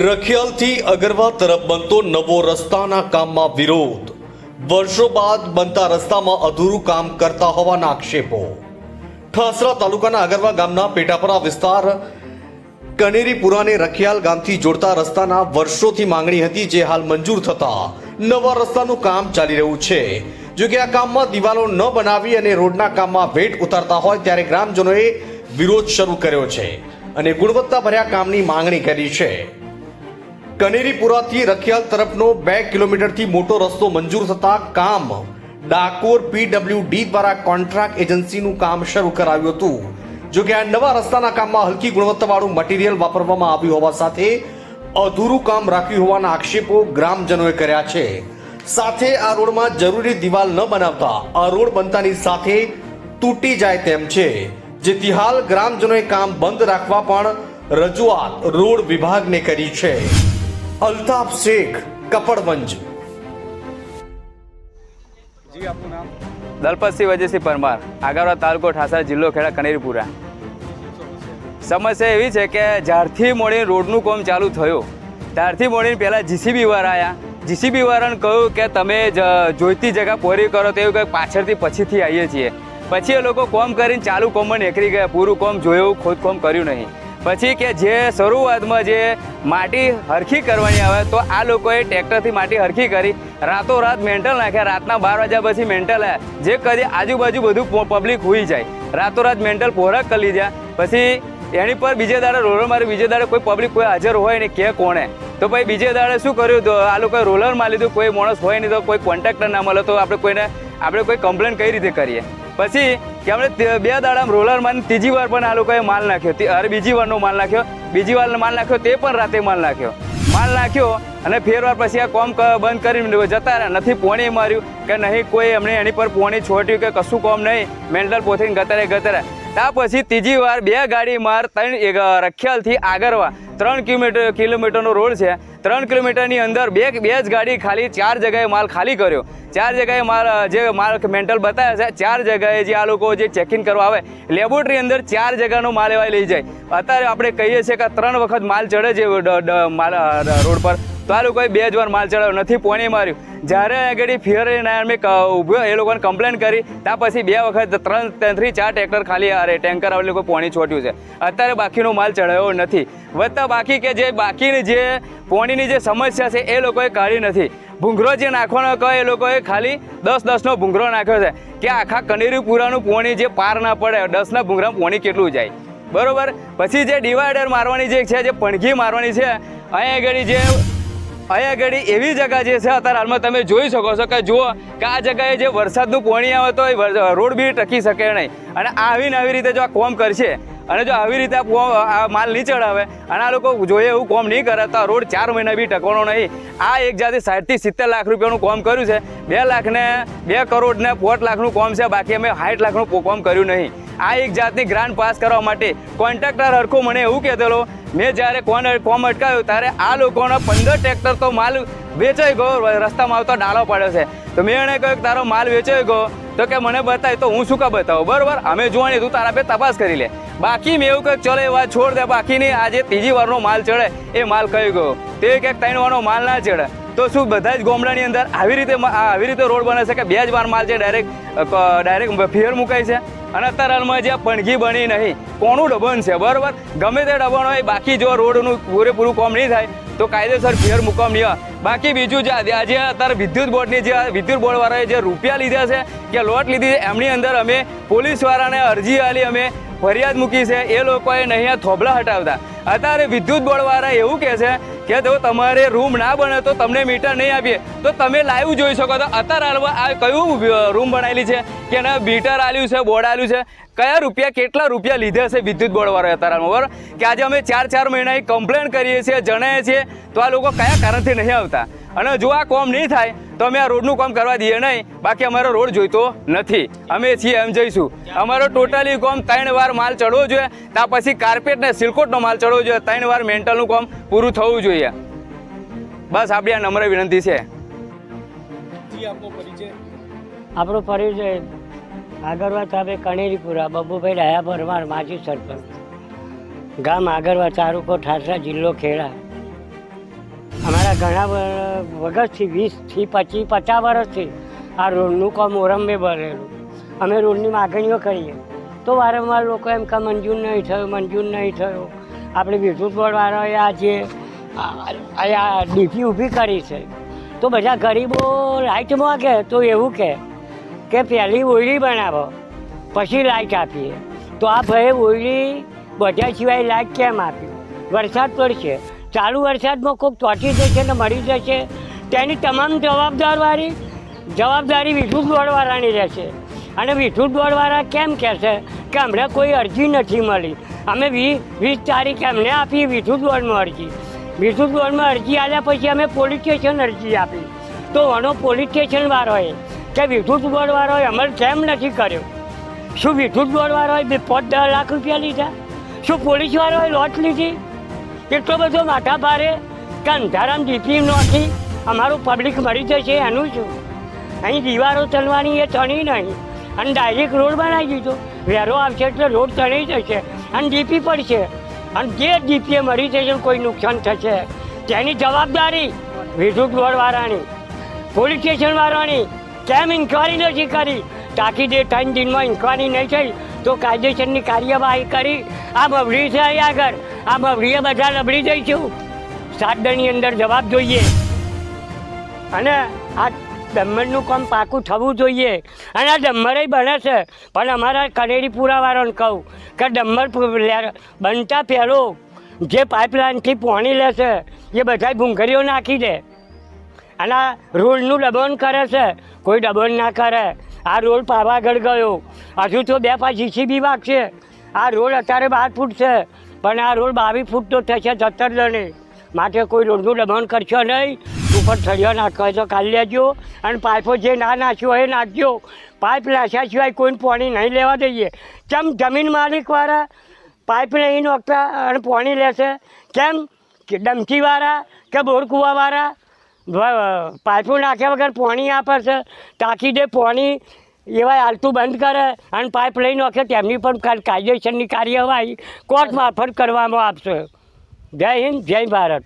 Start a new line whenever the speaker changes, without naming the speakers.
રખિયાલથી અગરવા તરફ બનતો નવો રસ્તાના કામમાં વિરોધ. વર્ષો બાદ બનતા રસ્તામાં અધૂરું કામ કરતા હોવાના આક્ષેપો. ઠાસરા તાલુકાના અગરવા ગામના પેટાપરા વિસ્તાર કનેરીપુરાને રખિયાલ ગામથી જોડતા રસ્તાના વર્ષોથી માંગણી હતી જે હાલ મંજૂર થતા નવા રસ્તાનું કામ ચાલી રહ્યું છે. જો કે આ કામમાં દિવાલો ન બનાવી અને રોડના કામમાં ભેટ ઉતારતા હોય ત્યારે ગ્રામજનોએ વિરોધ શરૂ કર્યો છે અને ગુણવત્તાભર્યા કામની માંગણી કરી છે. કનેરીપુરાથી રખિયાલ તરફનો બે કિલોમીટરથી મોટો રસ્તો મંજૂર થતા કામ ડાકોર પીડબ્લ્યુડી દ્વારા કોન્ટ્રાક્ટ એજન્સીનું કામ શરૂ કરાવ્યું હતું. જો કે આ નવા રસ્તાના કામમાં હલકી ગુણવત્તાવાળું મટીરિયલ વાપરવામાં આવ્યું હોવા સાથે અધૂરું કામ રાખ્યું હોવાના આક્ષેપો ગ્રામજનોએ કર્યા છે. સાથે આ રોડમાં જરૂરી દિવાલ ન બનાવતા આ રોડ બનતાની સાથે તૂટી જાય તેમ છે. જેથી હાલ ગ્રામજનોએ કામ બંધ રાખવા પણ રજૂઆત રોડ વિભાગને કરી છે. અલ્તાફ શેખ કપડવંજ.
જી આપનું નામ?
દલપતસિંહ વજયસિંહ પરમાર આગાવડા તાલુકો ઠાસા જિલ્લો ખેડા કનેરીપુરા. સમસ્યા એવી છે કે જ્યારથી મોડી રોડનું કામ ચાલુ થયું ત્યારથી મોડીને પહેલાં જીસીબી વાર આવ્યા જીસીબી વાળાને કહ્યું કે તમે જ જોઈતી જગ્યા પૂરી કરો તો એવું કંઈક પાછળથી પછીથી આવીએ છીએ. પછી એ લોકો કોમ કરીને ચાલુ કોમમાં નીકળી ગયા પૂરું કોમ જોયું ખોદકામ કર્યું નહીં. પછી કે જે શરૂઆતમાં જે માટી હરખી કરવાની આવે તો આ લોકોએ ટ્રેક્ટરથી માટી હરખી કરી. રાતોરાત મેન્ટલ નાખ્યા. રાતના બાર વાગ્યા પછી મેન્ટલ આવ્યા જે કદી આજુબાજુ બધું પબ્લિક હોઈ જાય. રાતોરાત મેન્ટલ પોરાક કરી લીધા. પછી એની પર બીજે દાડે રોલર મારી, બીજે દાડે કોઈ પબ્લિક કોઈ હાજર હોય ને કે કોણે? તો પછી બીજે દાડે શું કર્યું? તો આ લોકોએ રોલર મારી લીધું. કોઈ માણસ હોય નહીં તો કોઈ કોન્ટ્રાક્ટર ના મળે તો આપણે કોઈને, આપણે કોઈ કમ્પ્લેન કઈ રીતે કરીએ? પછી આપણે બે દાડામાં રોલરમાં ત્રીજી વાર પણ આ લોકોએ માલ નાખ્યો. અરે બીજી વારનો માલ નાખ્યો. બીજી વાર માલ નાખ્યો તે પણ રાતે માલ નાખ્યો. માલ નાખ્યો અને ફેરવાર પછી આ કોમ બંધ કરીને જતા રહ્યા. નથી પોણી માર્યું કે નહીં, કોઈ એમણે એની પર પોણી છોટ્યું કે કશું કોમ નહીં. મેન્ટલ પોથીને ગતરે ગતરે. ત્યાં પછી ત્રીજી વાર બે ગાડી માર, ત્રણ રખિયાલથી આગળવા ત્રણ કિલોમીટર કિલોમીટરનો રોડ છે. ત્રણ કિલોમીટરની અંદર બે બે જ ગાડી ખાલી, ચાર જગાએ માલ ખાલી કર્યો. ચાર જગાએ માલ, જે માલ મેન્ટલ બતાવ્યા છે, ચાર જગાએ જે આ લોકો જે ચેકિંગ કરવા આવે, લેબોરેટરી અંદર ચાર જગ્યાનો માલ એવા લઈ જાય. અત્યારે આપણે કહીએ છીએ કે ત્રણ વખત માલ ચડે છે રોડ પર. તો આ લોકોએ બે જ વાર માલ ચડાવ્યો. નથી પોણી માર્યું. જ્યારે આગળ ફિયર અમે ઊભો એ લોકોને કમ્પ્લેન કરી. ત્યાં પછી બે વખત ત્રણ ત્રણથી ચાર ટ્રેક્ટર ખાલી અરે ટેન્કર આવે લોકો પોણી છોટ્યું છે. અત્યારે બાકીનો માલ ચડાયો નથી. વધતા બાકી કે જે બાકીની જે પોણીની જે સમસ્યા છે, એ લોકોએ કાઢી નથી. ભૂંગરો જે નાખવાનો કહે, એ લોકોએ ખાલી દસ, દસનો ભૂંગરો નાખ્યો છે. કે આખા કનેરીપુરાનું પોણી જે પાર ના પડે, દસના ભૂંગરામાં પોણી કેટલું જાય? બરોબર? પછી જે ડિવાઈડર મારવાની જે છે, જે પણઘી મારવાની છે, અહીંયા આગળ જે અહીંયા આગળ એવી જગા જે છે, અત્યારે હાલમાં તમે જોઈ શકો છો કે જુઓ કે આ જગાએ જે વરસાદનું પાણી આવે તો એ રોડ બી ટકી શકે નહીં. અને આવીને આવી રીતે જો આ કોમ કરશે, અને જો આવી રીતે આ માલ નહીં ચડાવે, અને આ લોકો જોઈએ એવું કોમ નહીં કરે, તો આ રોડ ચાર મહિના બી ટકવાનો નહીં. આ એક જાતે સાઠથી સિત્તેર લાખ રૂપિયાનું કોમ કર્યું છે. બે લાખને બે કરોડને પોટ લાખનું કોમ છે, બાકી અમે સાઠ લાખનું કોમ કર્યું નહીં. આ એક જાતની ગ્રાન્ટ પાસ કરવા માટે કોન્ટ્રાક્ટર હરખો મને એવું કહેતેલો મેં જ્યારે કોન કોમ અટકાવ્યું, ત્યારે આ લોકોનો પંદર ટ્રેક્ટર તો માલ વેચાઈ ગયો રસ્તામાં આવતો ડાળો પડ્યો છે. તો મેં એને કહ્યું તારો માલ વેચાઈ ગયો, તો કે મને બતાય, તો હું શું કા બતાવું? બરોબર? અમે જોવાની, તું તારા બે તપાસ કરી લે. બાકી મેં એવું કંઈક ચલો એ વાત છોડ દે, બાકીની આજે ત્રીજી વારનો માલ ચડે, એ માલ કઈ ગયો? તે ક્યાંક ત્રણ વારનો માલ ના ચડે. તો શું બધા જ ગામડાની અંદર આવી રીતે આવી રીતે રોડ બને છે કે બે જ વાર માલ છે ડાયરેક્ટ ડાયરેક્ટ ફેર મુકાય છે? અને અત્યારે હાલમાં જે પણઘી બની નહીં, કોનું ડબન છે, બરાબર? ગમે તે ડબણ હોય, બાકી જો રોડનું પૂરેપૂરું કામ નહીં થાય, તો કાયદેસર ફેર મુકામ નહીં બાકી બીજું જે આજે અત્યારે વિદ્યુત બોર્ડની જે વિદ્યુત બોર્ડવાળાએ જે રૂપિયા લીધા છે, કે લોટ લીધી છે એમની અંદર અમે પોલીસવાળાને અરજી આલી, અમે ફરિયાદ મૂકી છે. એ લોકોએ નહીં થોભલા હટાવતા. અત્યારે વિદ્યુત બોર્ડવાળા એવું કહે છે કે જો તમારે રૂમ ના બને તો તમને મીટર નહીં આપીએ. તો તમે લાઈવ જોઈ શકો તો અત્યારે આ કયું રૂમ બનાવેલી છે? કે એના મીટર આલ્યું છે, બોર્ડ આલ્યું છે? કયા રૂપિયા, કેટલા રૂપિયા લીધા છે વિદ્યુત બોર્ડવાળાએ અત્યારે બરાબર? કે આજે અમે ચાર ચાર મહિનાની કમ્પ્લેન કરીએ છીએ જણાવીએ છીએ, તો આ લોકો કયા કારણથી નહીં આવતા? અને જો આ કોમ નહીં થાય તો અમે આ રોડનું કામ કરવા દઈએ નહીં. બાકી અમારો રોડ જોઈતો નથી. અમે છીએ એમ જઈશું. અમારો ટોટલી કોમ ત્રણ વાર માલ ચડવો જોઈએ. ત્યાં પછી કાર્પેટ ને સિલકોટનો માલ ચડવો જોઈએ. ત્રણ વાર મેન્ટલનું કામ પૂરું થવું જોઈએ. બસ આપણી આ નમ્ર વિનંતી છે.
આપણો પરિચય આગળવા સાહેબે કણેરીપુરા, બબુભાઈ ડાયા પરમાર માજી સરપંચ. ગામ આગળવા તાલુકો ઠાસરા જિલ્લો ખેડા. અમારા ઘણા વગરથી વીસથી પચીસ પચાસ વર્ષથી આ રોડનું કામ ઓરંબે ભરેલું અમે રોડની માગણીઓ કરીએ. તો વારંવાર લોકો એમ કે મંજૂર નહીં થયો, મંજૂર નહીં થયો. આપણે વિદ્યુત બોર્ડવાળાએ આ જે આ- ડીપી ઊભી કરી છે. તો બધા ગરીબો લાઇટ માગે તો એવું કહે કે પહેલી ઓયડી બનાવો, પછી લાઇટ આપીએ. તો આ ભાઈ ઓયડી બધા સિવાય લાઇટ કેમ આપી? વરસાદ પડશે. ચાલુ વરસાદમાં કોઈક ચોંટી જશે ને મળી જશે તેની તમામ જવાબદારવાળી જવાબદારી વિદ્યુત બોર્ડવાળાની રહેશે. અને વિદ્યુત બોર્ડવાળા કેમ કહેશે કે અમને કોઈ અરજી નથી મળી? અમે વીસ વીસ તારીખ એમને આપી વિદ્યુત બોર્ડમાં અરજી. વિદ્યુત બોર્ડમાં અરજી આવ્યા પછી અમે પોલીસ સ્ટેશન અરજી આપી. તો વણો પોલીસ સ્ટેશન વાળોએ કે વિદ્યુત બોર્ડવાળાએ અમલ કેમ નથી કર્યો? શું વિદ્યુત બોર્ડવાળાએ બે પાંચ દસ લાખ રૂપિયા લીધા? શું પોલીસવાળાએ લોટ લીધી? એટલો બધો માથા ભારે કે અંધારામ ડીપી નથી. અમારું પબ્લિક મરી જશે એનું શું? અહીં દીવારો ચલવાની એ તણી નહીં. અને ડાયરેક્ટ રોડ બનાવી દીધો. વેરો આવશે એટલે રોડ તણી જશે અને ડીપી પડશે. અને જે ડીપીએ મરી જશે કોઈ નુકસાન થશે. તેની જવાબદારી વિદ્યુત બોર્ડવાળાની પોલીસ સ્ટેશનવાળાની. કેમ ઇન્કવાયરી નથી કરી? તાકીદે ત્રણ દિનમાં ઇન્કવાયરી નહીં થઈ, તો કાયદેસરની કાર્યવાહી કરી. આ બબડી છે અહીં આગળ. આ બબડીએ બધા લબડી જઈશું સાત દળની અંદર જવાબ જોઈએ. અને આ ડમ્મરનું કામ પાકું થવું જોઈએ. અને આ ડમ્મરે બને છે. પણ અમારા કનેરી પુરાવાળાને કહું કે ડમ્મર બનતા પહેલો જે પાઇપલાઇનથી પાણી લેશે એ બધા ભૂંગરીઓ નાખી દે. અને આ રોડનું દબાણ કરે છે. કોઈ દબાણ ના કરે. આ રોડ પાવાગઢ ગયો. હજુ તો બે પાંચ જીસીબી વાગશે. આ રોડ અત્યારે બાર ફૂટ છે. પણ આ રોડ બાવીસ ફૂટ તો થશે સત્તર જણે માટે કોઈ રોડનું દબાણ કરશો નહીં. ઉપર સળિયો નાખો તો કાઢી લેજો. અને પાઇપો જે ના નાખ્યો હોય એ નાખજો. પાઇપ નાખ્યા સિવાય કોઈને પાણી નહીં લેવા દઈએ. કેમ જમીન માલિકવાળા પાઇપ નહીં નોખતા અને પાણી લેશે? કેમ? કે ડમકીવાળા કે બોરકુવાવાળા? પાઇપો નાખ્યા વગર પાણી આપે છે દે, પાણી એવા હાલતું બંધ કરે અને પાઇપ લઈ નાખે તેમની પણ કાયદેસરની કાર્યવાહી કોર્ટ મારફત કરવામાં આવશે. જય હિન્દ જય ભારત.